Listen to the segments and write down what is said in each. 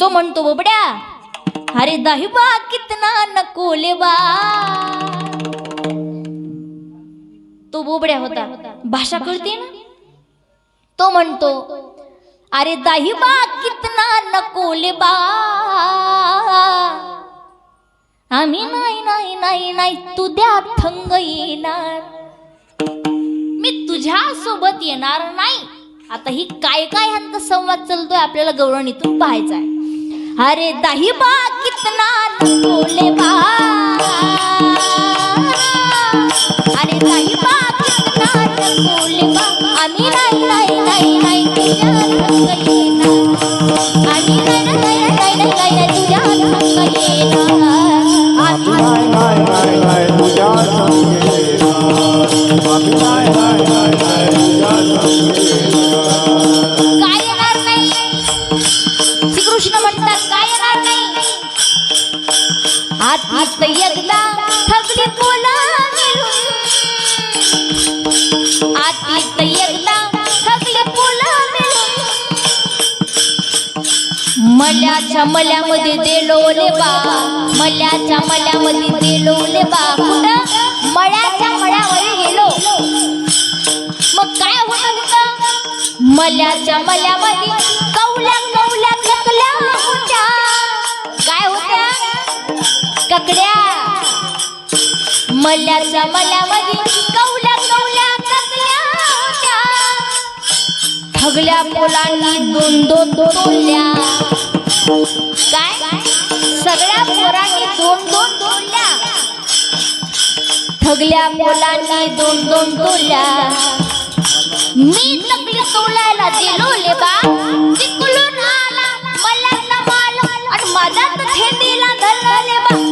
तो म्हणतो बोबड्या अरे दाहिबा कितना नकोले बा. तो बोबड्या होता. भाषा कळते ना? तो म्हणतो अरे दाहिबा कितना नकोले बा. आम्ही नाही नाही नाही नाही तुझ्या थंग येणार. मी तुझ्या सोबत येणार नाही. आता ही काय काय ह्यांचा संवाद चालतोय आपल्याला गवळणीतून पाहायचा आहे. अरे दाहिबा कितना बोले बा अरे दाहिबा कितना बोले बा आम्ही नाही नाही नाही नाही तुझ्या थंग येणार आम्ही नाही नाही नाही नाही नाही तुझ्या थंग येणार आम्ही नाही नाही नाही नाही तुझ्या संगे आम्ही नाही नाही नाही नाही तुझ्या संगे आत एकदा थकली बोला आत एकदा थकली बोला मल्याच्या मल्यामध्ये देलोले बा. मल्याच्या मल्यामध्ये देलोले बा. कुठं? मळ्याच्या मळ्यावर गेलो. मग काय होत मल्याच्या मल्यामध्ये कवल्या ककड्या मल्याच्या मल्यामध्ये कवल्या कवल्या ककल्या होत्या. ठगल्या मुलांनी दोन दोन तोडल्या. काय? सगळ्या पोरांनी दोन दोन तोडल्या. ठगल्या मुलांनी दोन दोन तोडल्या. मी तकली तोलायला गेलो बा.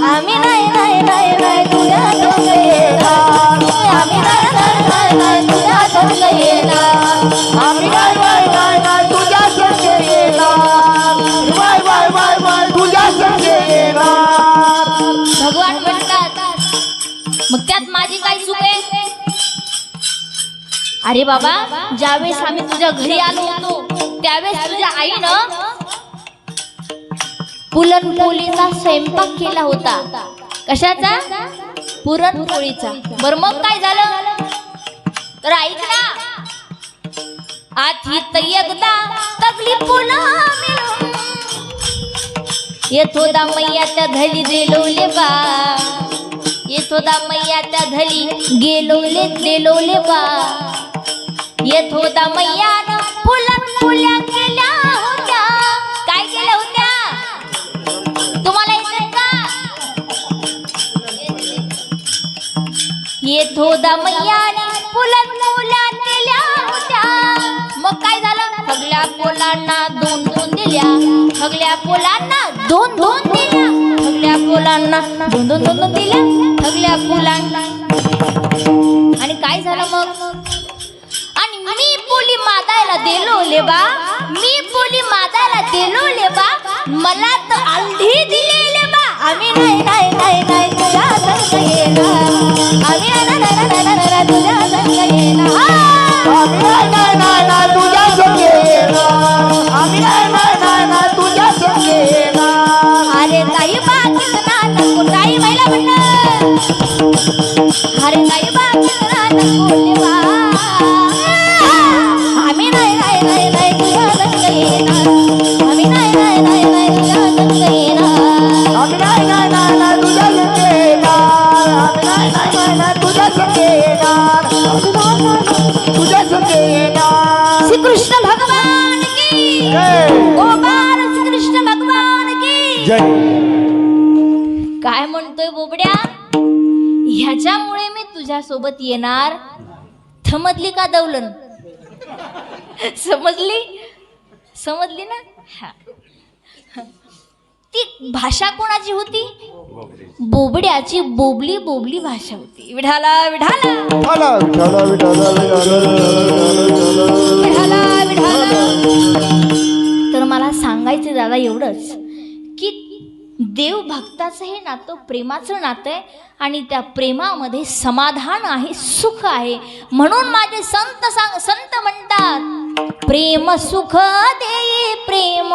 आम्ही नाही नाही नाही नाही तुझ्या संग येणार. आम्ही नाही नाही नाही नाही तुझ्या संग येणार. आम्ही नाही नाही नाही नाही तुझ्या येणार. वाय वाय वाय वाय तुझ्या येणार. भगवान म्हणतात मग त्यात माझी काय चूक आहे? अरे बाबा ज्यावेळेस आम्ही तुझ्या घरी आलो होतो त्यावेळेस तुझ्या आईनं पुरणपोळीचा स्वयंपाक केला होता. कशाचा? पुरणपोळीचा. बर मग काय झालं? तर ऐक ना आत ही एकदा तगली पुन्हा मिळून येत मैया त्या धली देलोले बा. येतो दा मैया त्या धली गेलोले देलोले बा. येतो दा मैयानं फुलन फुल्या केल्या. येत मैयाने फुलन मुला केल्या होत्या. मग काय झालं? सगळ्या पोलांना दोन दोन दिल्या. सगळ्या पोलांना दोन दोन दिल्या. सगळ्या पोलांना दोन दोन दोन दोन दिल्या. सगळ्या पोलांना. आणि काय झालं मग? आणि मी पोली मागायला दिलो लेबा. मी पोली मागायला दिलो लेबा. मला तर अंधी कृष्ण भगवान की। जय। गोपाल श्री कृष्ण भगवान की। जय। काय म्हणतोय बोबड्या? ह्याच्यामुळे मी तुझ्या सोबत येणार. थमदली का दौलन? समजली? समजली ना? हा. ती भाषा कोणाची होती? बोबड्याची बोबली बोबली भाषा होती. विढाला विढाला विढाला तर मला सांगायचं दादा एवढंच की देव भक्ताचं हे नातं प्रेमाचं नातं आहे आणि त्या प्रेमामध्ये समाधान आहे सुख आहे. म्हणून माझे संत सांग संत म्हणतात प्रेम सुख दे प्रेम.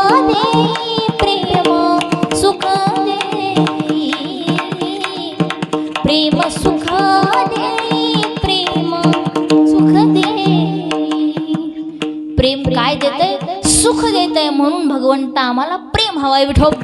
काय देतंय सुख देतंय म्हणून भगवंत आम्हाला प्रेम हवाय विठोबा.